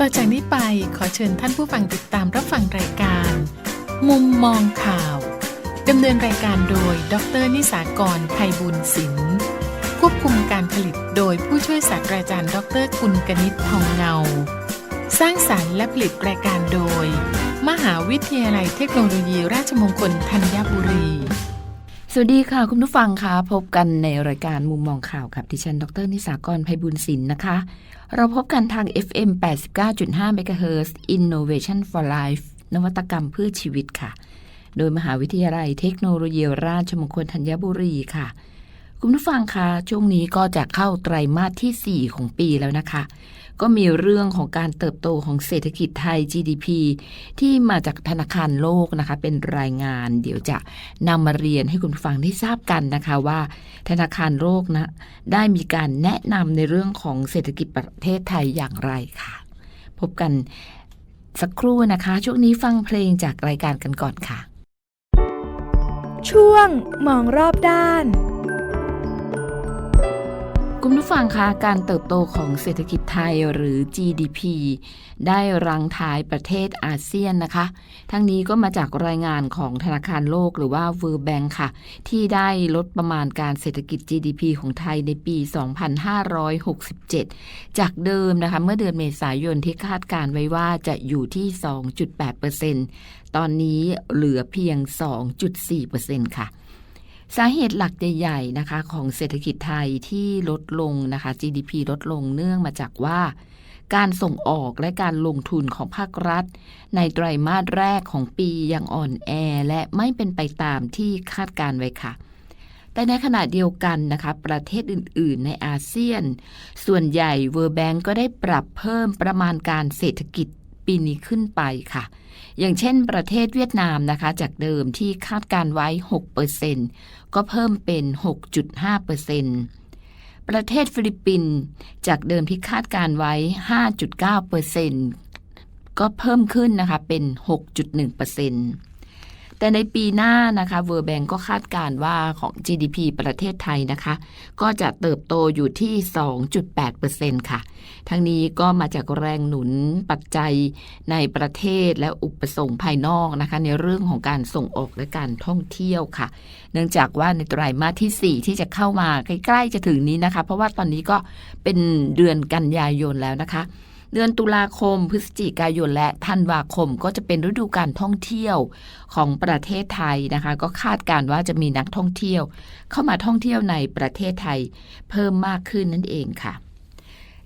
ต่อจากนี้ไปขอเชิญท่านผู้ฟังติดตามรับฟังรายการ มุมมองข่าวดำเนินรายการโดย ดรนิสากรไพบุญศิลป์ควบคุมการผลิตโดยผู้ช่วยศาสตราจารย์ ดรกุลกนิษฐ์ทองเงา สร้างสารรค์และผลิตรายการโดย มหาวิทยาลัยเทคโนโลยีราชมงคลธัญบุรี สวัสดีค่ะ คุณผู้ฟังคะพบกันในรายการมุมมองข่าวกับดิฉัน ดร นิสากรไพบุญศิลป์นะคะ เราพบกันทาง FM 89.5 MHz Innovation for Life นวัตกรรมเพื่อชีวิตค่ะ โดยมหาวิทยาลัยเทคโนโลยีราชมงคลธัญบุรีค่ะ คุณผู้ฟังคะช่วงนี้ก็จะเข้าไตรมาสที่ 4 ของปีแล้วนะคะ ก็มีเรื่องของการเติบโตของเศรษฐกิจไทย GDP ที่มาจากธนาคารโลกนะคะ เป็นรายงาน เดี๋ยวจะนำมาเรียนให้คุณผู้ฟังได้ทราบกันนะคะว่า ธนาคารโลกนะ ได้มีการแนะนำในเรื่องของเศรษฐกิจประเทศไทยอย่างไรค่ะ พบกันสักครู่นะคะ ช่วงนี้ฟังเพลงจากรายการกันก่อนค่ะ ช่วงมองรอบด้าน คุณผู้ฟังคะการเติบโตของเศรษฐกิจไทยหรือ GDP ได้รังท้ายประเทศอาเซียนนะคะ ทั้งนี้ก็มาจากรายงานของธนาคารโลกหรือว่า World Bank ค่ะ ที่ได้ลดประมาณการเศรษฐกิจ GDP ของไทยในปี 2567 จากเดิมนะคะ เมื่อเดือนเมษายนที่คาดการไว้ว่าจะอยู่ที่ 2.8%ตอนนี้เหลือเพียง 2.4%ค่ะ สาเหตุหลักใหญ่ๆนะคะของเศรษฐกิจไทยที่ลดลงนะคะ GDP ลดลงเนื่องมาจากว่าการส่งออกและการลงทุนของภาครัฐ ในไตรมาสแรกของปียังอ่อนแอและไม่เป็นไปตามที่คาดการไว้ค่ะ แต่ในขณะเดียวกันนะคะประเทศอื่น ๆ ในอาเซียน ส่วนใหญ่ World Bank ก็ได้ปรับเพิ่มประมาณการเศรษฐกิจ ปีนี้ขึ้นไปค่ะ อย่างเช่นประเทศเวียดนามนะคะ จากเดิมที่คาดการไว้ 6%ก็เพิ่มเป็น 6.5%ประเทศฟิลิปปินส์จากเดิมที่คาดการไว้ 5.9%ก็เพิ่มขึ้นนะคะเป็น 6.1% แต่ในปีหน้านะคะเวอร์แบงก็คาดการว่าของ GDP ประเทศไทยนะคะ ก็จะเติบโตอยู่ที่ 2.8%ค่ะ ทั้งนี้ก็มาจากแรงหนุนปัจจัยในประเทศและอุปสงค์ภายนอกนะคะ ในเรื่องของการส่งออกและการท่องเที่ยวค่ะ เนื่องจากว่าในไตรมาสที่ 4 ที่จะเข้ามาใกล้ๆจะถึงนี้นะคะ เพราะว่าตอนนี้ก็เป็นเดือนกันยายนแล้วนะคะ เดือนตุลาคม พฤศจิกายนและธันวาคมก็จะเป็นฤดูการท่องเที่ยวของประเทศไทยนะคะ ก็คาดการว่าจะมีนักท่องเที่ยว เข้ามาท่องเที่ยวในประเทศไทยเพิ่มมากขึ้นนั่นเองค่ะ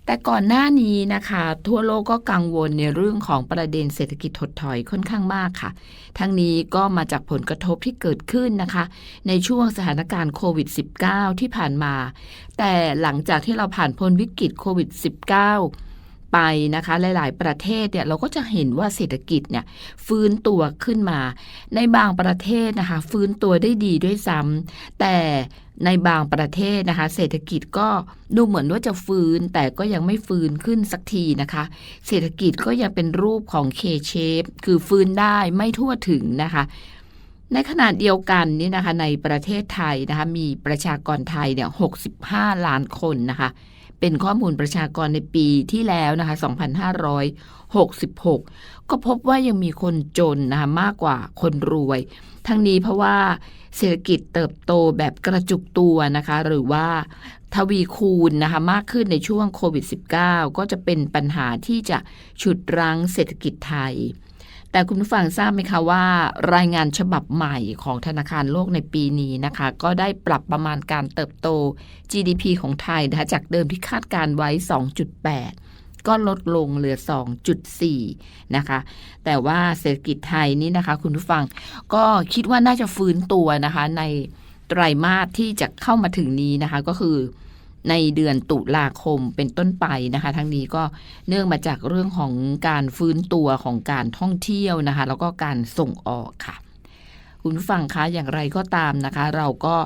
แต่ก่อนหน้านี้นะคะ ทั่วโลกก็กังวลในเรื่องของประเด็นเศรษฐกิจถดถอยค่อนข้างมากค่ะ ทั้งนี้ก็มาจากผลกระทบที่เกิดขึ้นนะคะ ในช่วงสถานการณ์โควิด -19 ที่ผ่านมา แต่หลังจากที่เราผ่านพ้นวิกฤตโควิด -19 ไปนะคะหลาย ๆ ประเทศเนี่ยเราก็จะเห็นว่าเศรษฐกิจเนี่ยฟื้นตัวขึ้นมา ในบางประเทศนะคะฟื้นตัวได้ดีด้วยซ้ำแต่ในบางประเทศนะคะ เศรษฐกิจก็ดูเหมือนว่าจะฟื้น แต่ก็ยังไม่ฟื้นขึ้นสักทีนะคะ เศรษฐกิจก็ยังเป็นรูปของ K-shape คือฟื้นได้ไม่ทั่วถึงนะคะในขณะเดียวกันนี่นะคะในประเทศไทยนะคะมีประชากรไทยเนี่ย65 ล้านคนนะคะ เป็นข้อมูลประชากรในปีที่แล้วนะคะ 2566 ก็พบว่ายังมีคนจนนะคะมากกว่าคนรวย ทั้งนี้เพราะว่าเศรษฐกิจเติบโตแบบกระจุกตัวนะคะ หรือว่าทวีคูณนะคะมากขึ้นในช่วงโควิด -19 ก็จะเป็นปัญหาที่จะฉุดรั้งเศรษฐกิจไทย แต่คุณผู้ฟังทราบไหมคะว่า รายงานฉบับใหม่ของธนาคารโลกในปีนี้นะคะ ก็ได้ปรับประมาณการเติบโต GDP ของไทยนะคะจากเดิมที่คาดการไว้ 2.8 ก็ลดลงเหลือ 2.4 นะคะ แต่ว่าเศรษฐกิจไทยนี่นะคะ คุณผู้ฟังก็คิดว่าน่าจะฟื้นตัวนะคะ ในไตรมาสที่จะเข้ามาถึงนี้นะคะก็คือ ในเดือนตุลาคมเป็นต้นไปนะคะ ทั้งนี้ก็เนื่องมาจากเรื่องของการฟื้นตัวของการท่องเที่ยวนะคะ แล้วก็การส่งออกค่ะ คุณผู้ฟังคะอย่างไรก็ตามนะคะ เราก็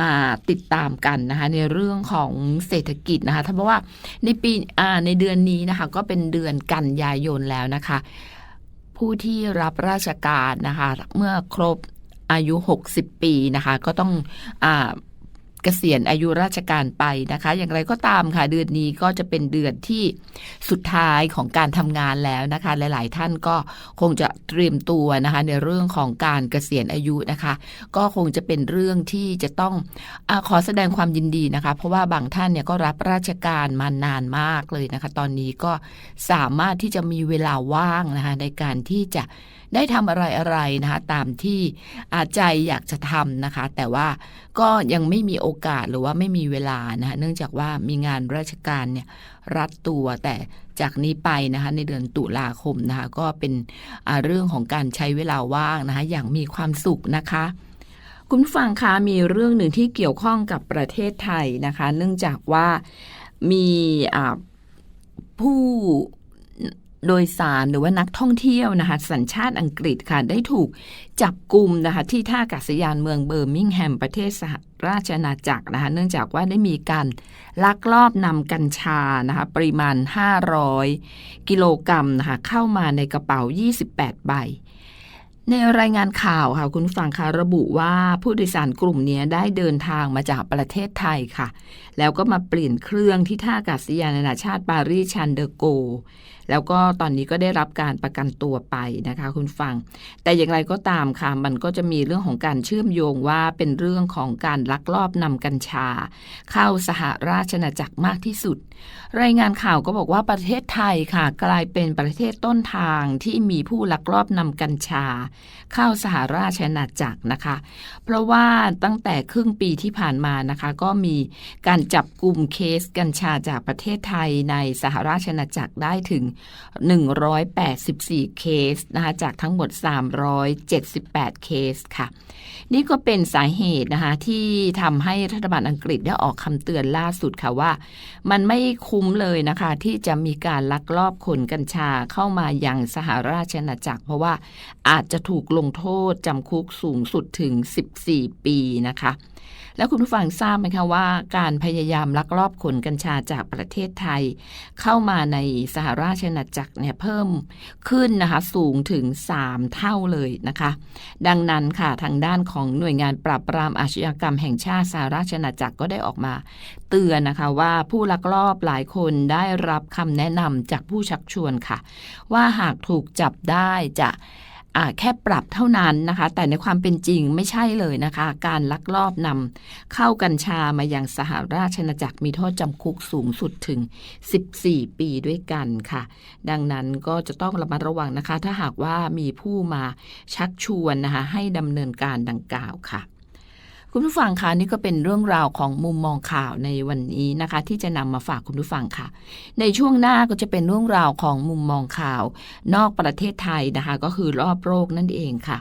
มาติดตามกันนะคะ ในเรื่องของเศรษฐกิจนะคะเพราะว่าในปีในเดือนนี้นะคะ ก็เป็นเดือนกันยายนแล้วนะคะ ผู้ที่รับราชการนะคะ เมื่อครบอายุ 60 ปีนะคะ ก็ต้องอ่า เกษียณอายุราชการไปนะคะ อย่างไรก็ตามค่ะเดือนนี้ก็จะเป็นเดือนที่สุดท้ายของการทำงานแล้วนะคะ หลาย ๆ ท่านก็คงจะเตรียมตัวนะคะ ในเรื่องของการเกษียณอายุนะคะ ก็คงจะเป็นเรื่องที่จะต้องอขอแสดงความยินดีนะคะ เพราะว่าบางท่านเนี่ยก็รับราชการมานานมากเลยนะคะ ตอนนี้ก็สามารถที่จะมีเวลาว่างนะคะในการที่จะได้ทำอะไรอะไรนะคะ ตามที่อาใจอยากจะทำนะคะ แต่ว่าก็ยังไม่มีโออกาสหรือว่าไม่มีเวลานะคะเนื่องจากว่ามีงานราชการเนี่ยรัดตัวแต่จากนี้ไปนะคะในเดือนตุลาคมนะคะก็เป็นเรื่องของการใช้เวลาว่างนะคะอย่างมีความสุขนะคะคุณผู้ฟังคะมีเรื่องหนึ่งที่เกี่ยวข้องกับประเทศไทยนะคะ เนื่องจากว่ามีผู้ โดยสารหรือว่านักท่องเที่ยวนะคะสัญชาติอังกฤษค่ะได้ถูกจับกลุ่มนะคะที่ท่าอากาศยานเมืองเบอร์มิงแฮมประเทศสหราชอาณาจักรนะคะเนื่องจากว่าได้มีการลักลอบนำกัญชานะคะปริมาณ 500 กิโลกรัมนะคะเข้ามาในกระเป๋า 28 ใบ ในรายงานข่าวค่ะคุณฟังคะระบุว่าผู้โดยสารกลุ่มนี้ได้เดินทางมาจากประเทศไทยค่ะ แล้วก็มาเปลี่ยนเครื่องที่ท่าอากาศยานนานาชาติปารีสชันเดอโก แล้วก็ตอนนี้ก็ได้รับการประกันตัวไปนะคะคุณฟัง แต่อย่างไรก็ตามค่ะมันก็จะมีเรื่องของการเชื่อมโยงว่าเป็นเรื่องของการลักลอบนำกัญชา เข้าสหราชอาณาจักรมากที่สุด รายงานข่าวก็บอกว่าประเทศไทยค่ะ กลายเป็นประเทศต้นทางที่มีผู้ลักลอบนำกัญชา เข้าสหราชอาณาจักรนะคะ เพราะว่าตั้งแต่ครึ่งปีที่ผ่านมานะคะ ก็มีการจับกลุ่มเคสกัญชาจากประเทศไทยในสหราชอาณาจักรได้ถึง184 เคสนะคะจากทั้งหมด 378 เคสค่ะ นี่ก็เป็นสาเหตุนะคะที่ทำให้รัฐบาลอังกฤษได้ออกคำเตือนล่าสุดค่ะว่า มันไม่คุ้มเลยนะคะ ที่จะมีการลักลอบขนกัญชาเข้ามายังสหราชอาณาจักร เพราะว่าอาจจะถูกลงโทษจำคุกสูงสุดถึง 14 ปีนะคะ แล้วคุณผู้ฟังทราบไหมคะว่าการพยายามลักลอบขนกัญชาจากประเทศไทย เข้ามาในสหราชอาณาจักรเนี่ยเพิ่มขึ้นนะคะสูงถึง 3 เท่าเลยนะคะ ดังนั้นค่ะทางด้านของหน่วยงานปราบปรามอาชญากรรมแห่งชาติสหราชอาณาจักรก็ได้ออกมาเตือนนะคะว่าผู้ลักลอบหลายคนได้รับคำแนะนำจากผู้ชักชวนค่ะ ว่าหากถูกจับได้จะ แค่ปรับเท่านั้นนะคะ แต่ในความเป็นจริงไม่ใช่เลยนะคะ การลักลอบนำเข้ากัญชามาอย่างสหราชอาณาจักรมีโทษจำคุกสูงสุดถึง 14 ปีด้วยกันค่ะ ดังนั้นก็จะต้องระมัดระวังนะคะ ถ้าหากว่ามีผู้มาชักชวนนะคะให้ดำเนินการดังกล่าวค่ะ คุณผู้ฟังคะนี่ก็เป็นเรื่องราวของมุมมองข่าวในวันนี้นะคะ ที่จะนำมาฝากคุณผู้ฟังค่ะ ในช่วงหน้าก็จะเป็นเรื่องราวของมุมมองข่าว นอกประเทศไทยนะคะ ก็คือรอบโลกนั่นเองค่ะ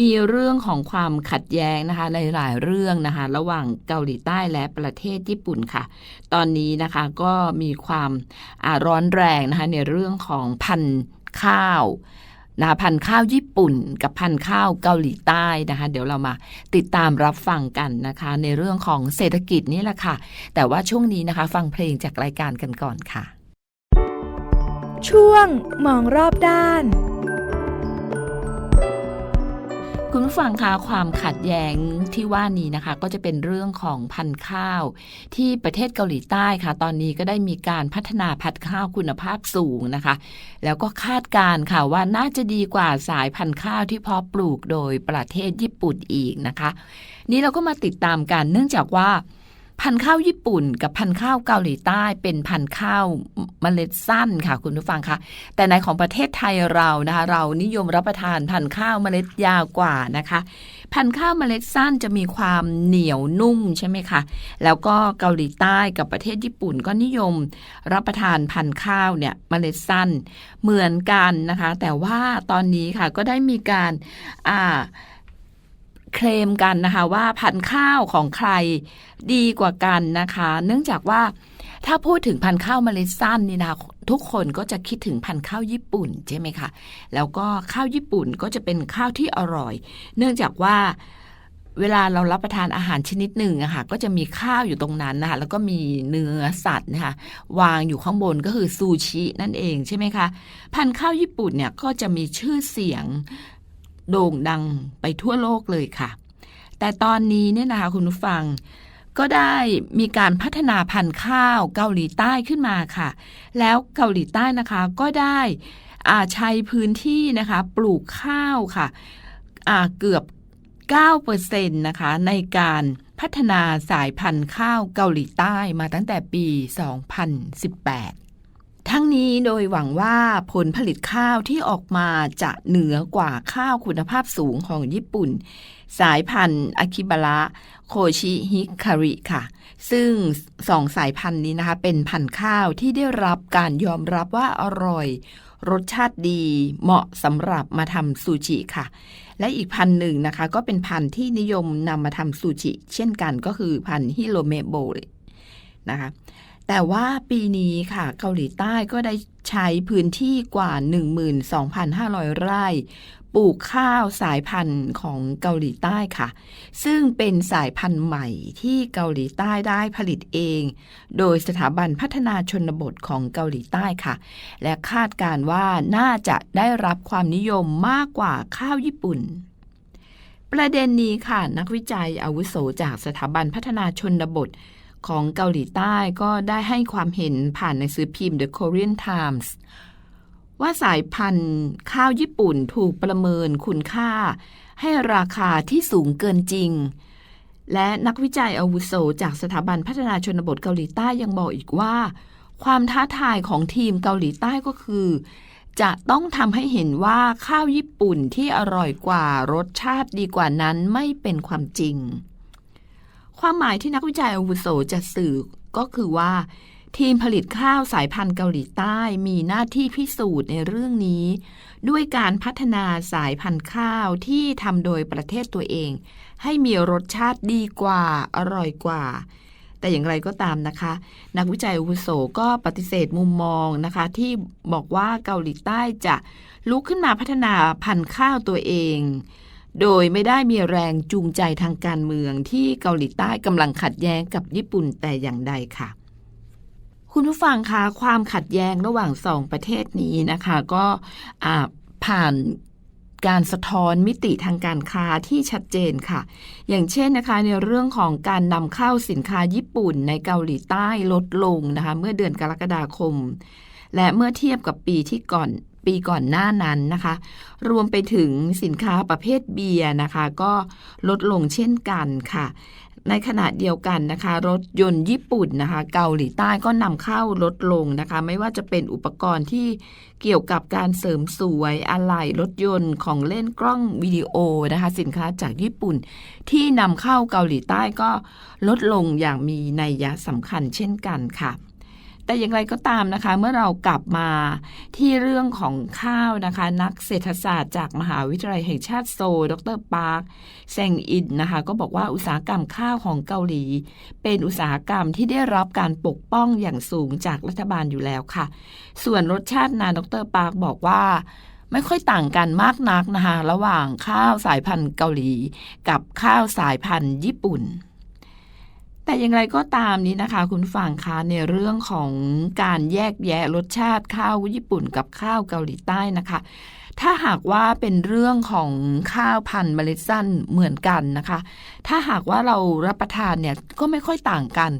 มีเรื่องของความขัดแย้งนะคะในหลายเรื่องนะคะ ระหว่างเกาหลีใต้และประเทศญี่ปุ่นค่ะ ตอนนี้นะคะก็มีความร้อนแรงนะคะในเรื่องของพันธุ์ข้าว นะคะพันธุ์ข้าวญี่ปุ่นกับพันธุ์ข้าวเกาหลีใต้นะคะ เดี๋ยวเรามาติดตามรับฟังกันนะคะ ในเรื่องของเศรษฐกิจนี่แหละค่ะ แต่ว่าช่วงนี้นะคะ ฟังเพลงจากรายการกันก่อนค่ะ ช่วงมองรอบด้าน คุณผู้ฟังคะความขัดแย้งที่ว่านี้นะคะ ก็จะเป็นเรื่องของพันธุ์ข้าว ที่ประเทศเกาหลีใต้ค่ะ ตอนนี้ก็ได้มีการพัฒนาพันธุ์ข้าวคุณภาพสูงนะคะ แล้วก็คาดการ์ค่ะว่าน่าจะดีกว่าสายพันธุ์ข้าวที่เพาะปลูกโดยประเทศญี่ปุ่นอีกนะคะ นี่เราก็มาติดตามกันเนื่องจากว่า พันธุ์ข้าวญี่ปุ่นกับพันธุ์ข้าวเกาหลีใต้ เป็นพันธุ์ข้าวเมล็ดสั้นค่ะคุณผู้ฟังคะแต่ในของประเทศไทยเรานะคะเรานิยมรับประทานพันธุ์ข้าวเมล็ดยาวกว่านะคะ พันธุ์ข้าวเมล็ดสั้นจะมีความเหนียวนุ่มใช่ไหมคะแล้วก็เกาหลีใต้กับประเทศญี่ปุ่นก็นิยมรับประทานพันธุ์ข้าวเนี่ยเมล็ดสั้นเหมือนกันนะคะ แต่ว่าตอนนี้ค่ะก็ได้มีการอ่า เคลมกันนะคะว่าพันธุ์ข้าวของใครดีกว่ากันนะคะ เนื่องจากว่าถ้าพูดถึงพันธุ์ข้าวเมล็ดสั้นนี่นะคะทุกคนก็จะคิดถึงพันธุ์ข้าวญี่ปุ่นใช่ไหมคะแล้วก็ข้าวญี่ปุ่นก็จะเป็นข้าวที่อร่อย เนื่องจากว่าเวลาเรารับประทานอาหารชนิดหนึ่งอะค่ะก็จะมีข้าวอยู่ตรงนั้นนะคะแล้วก็มีเนื้อสัตว์นะคะวางอยู่ข้างบนก็คือซูชินั่นเองใช่ไหมคะพันธุ์ข้าวญี่ปุ่นเนี่ยก็จะมีชื่อเสียง โด่งดังไปทั่วโลกเลยค่ะ แต่ตอนนี้เนี่ยนะคะคุณผู้ฟัง ก็ได้มีการพัฒนาพันธุ์ข้าวเกาหลีใต้ขึ้นมาค่ะ แล้วเกาหลีใต้นะคะก็ได้อ่าใช้พื้นที่นะคะ ปลูกข้าวค่ะอ่าเกือบ 9%นะคะในการพัฒนาสายพันธุ์ข้าวเกาหลีใต้มาตั้งแต่ปี 2018 ทั้งนี้โดยหวังว่าผลผลิตข้าวที่ออกมาจะเหนือกว่าข้าวคุณภาพสูงของญี่ปุ่น สายพันธุ์อาคิบาระโคชิฮิคาริค่ะ ซึ่งสองสายพันธุ์นี้นะคะ เป็นพันธุ์ข้าวที่ได้รับการยอมรับว่าอร่อย รสชาติดีเหมาะสำหรับมาทำซูชิค่ะ และอีกพันธุ์หนึ่งนะคะ ก็เป็นพันธุ์ที่นิยมนำมาทำซูชิ เช่นกันก็คือพันธุ์ฮิโรเมโบนะคะ แต่ว่าปีนี้ค่ะ เกาหลีใต้ก็ได้ใช้พื้นที่กว่า 12,500 ไร่ปลูกข้าวสายพันธุ์ของเกาหลีใต้ค่ะ ซึ่งเป็นสายพันธุ์ใหม่ที่เกาหลีใต้ได้ผลิตเอง โดยสถาบันพัฒนาชนบทของเกาหลีใต้ค่ะ และคาดการว่าน่าจะได้รับความนิยมมากกว่าข้าวญี่ปุ่น ประเด็นนี้ค่ะ นักวิจัยอาวุโสจากสถาบันพัฒนาชนบท ของเกาหลีใต้ก็ได้ให้ความเห็นผ่านในซื้อพิมพ์ The Korean Times ว่าสายพันธุ์ข้าวญี่ปุ่นถูกประเมินคุณค่า ให้ราคาที่สูงเกินจริง และนักวิจัยอาวุโสจากสถาบันพัฒนาชนบทเกาหลีใต้ยังบอกอีกว่า ความท้าทายของทีมเกาหลีใต้ก็คือ จะต้องทำให้เห็นว่าข้าวญี่ปุ่นที่อร่อยกว่ารสชาติดีกว่านั้นไม่เป็นความจริง ความหมายที่นักวิจัยอาวุโสจะสื่อก็คือว่า ทีมผลิตข้าวสายพันธุ์เกาหลีใต้มีหน้าที่พิสูจน์ในเรื่องนี้ ด้วยการพัฒนาสายพันธุ์ข้าวที่ทำโดยประเทศตัวเอง ให้มีรสชาติดีกว่าอร่อยกว่า แต่อย่างไรก็ตามนะคะ นักวิจัยอาวุโสก็ปฏิเสธมุมมองนะคะ ที่บอกว่าเกาหลีใต้จะลุกขึ้นมาพัฒนาพันธุ์ข้าวตัวเอง โดยไม่ได้มีแรงจูงใจทางการเมืองที่เกาหลีใต้กำลังขัดแย้งกับญี่ปุ่นแต่อย่างใดค่ะ คุณผู้ฟังคะความขัดแย้งระหว่างสองประเทศนี้นะคะ ก็ผ่านการสะท้อนมิติทางการค้าที่ชัดเจนค่ะ อย่างเช่นนะคะในเรื่องของการนำเข้าสินค้าญี่ปุ่นในเกาหลีใต้ลดลงนะคะ เมื่อเดือนกรกฎาคม และเมื่อเทียบกับปีที่ก่อน ปีก่อนหน้านั้นนะคะ รวมไปถึงสินค้าประเภทเบียร์นะคะ ก็ลดลงเช่นกันค่ะ ในขณะเดียวกันนะคะ รถยนต์ญี่ปุ่นนะคะ เกาหลีใต้ก็นำเข้าลดลงนะคะ ไม่ว่าจะเป็นอุปกรณ์ที่เกี่ยวกับการเสริมสวยอะไหล่รถยนต์ของเล่นกล้องวิดีโอนะคะ สินค้าจากญี่ปุ่น ที่นำเข้าเกาหลีใต้ก็ลดลงอย่างมีนัยยะสำคัญเช่นกันค่ะ แต่อย่างไรก็ตามนะคะ เมื่อเรากลับมาที่เรื่องของข้าวนะคะ นักเศรษฐศาสตร์จากมหาวิทยาลัยแห่งชาติโซลดรปาร์คแซงอินนะคะ ก็บอกว่าอุตสาหกรรมข้าวของเกาหลี เป็นอุตสาหกรรมที่ได้รับการปกป้องอย่างสูงจากรัฐบาลอยู่แล้วค่ะ ส่วนรสชาตินาดรปาร์คบอกว่าไม่ค่อยต่างกันมากนักนะคะ ระหว่างข้าวสายพันธุ์เกาหลี กับข้าวสายพันธุ์ญี่ปุ่น แต่อย่างไรก็ตามนี้นะคะ คุณฟังคะในเรื่องของการแยกแยะรสชาติข้าวญี่ปุ่นกับข้าวเกาหลีใต้นะคะ ถ้าหากว่าเป็นเรื่องของข้าวพันธุ์เมล็ดสั้นเหมือนกันนะคะ ถ้าหากว่าเรารับประทานเนี่ยก็ไม่ค่อยต่างกัน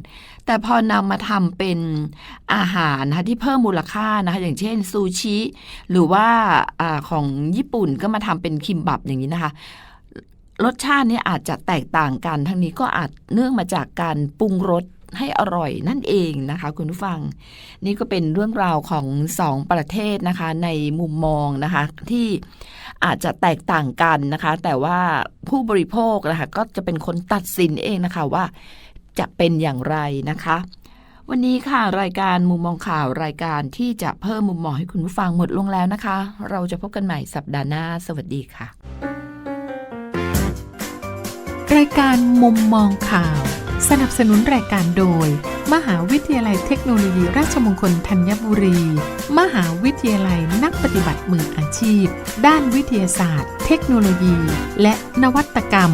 แต่พอนำมาทำเป็นอาหารนะคะที่เพิ่มมูลค่านะคะ อย่างเช่นซูชิ หรือว่าอาของญี่ปุ่นก็มาทำเป็นคิมบับอย่างนี้นะคะ รสชาติเนี่ยอาจจะแตกต่างกัน ทั้งนี้ก็อาจเนื่องมาจากการปรุงรสให้อร่อยนั่นเองนะคะ คุณผู้ฟัง นี่ก็เป็นเรื่องราวของสองประเทศนะคะ ในมุมมองนะคะ ที่อาจจะแตกต่างกันนะคะ แต่ว่าผู้บริโภคนะคะก็จะเป็นคนตัดสินเองนะคะว่าจะเป็นอย่างไรนะคะ วันนี้ค่ะรายการมุมมองข่าวรายการที่จะเพิ่มมุมมองให้คุณผู้ฟังหมดลงแล้วนะคะ เราจะพบกันใหม่สัปดาห์หน้า สวัสดีค่ะายการมุมมองข่าว สนับสนุนรายการโดย มหาวิทยาลัยเทคโนโลยีราชมงคลธัญบุรี มหาวิทยาลัยนักปฏิบัติมืออาชีพ ด้านวิทยาศาสตร์ เทคโนโลยี และนวัตกรรม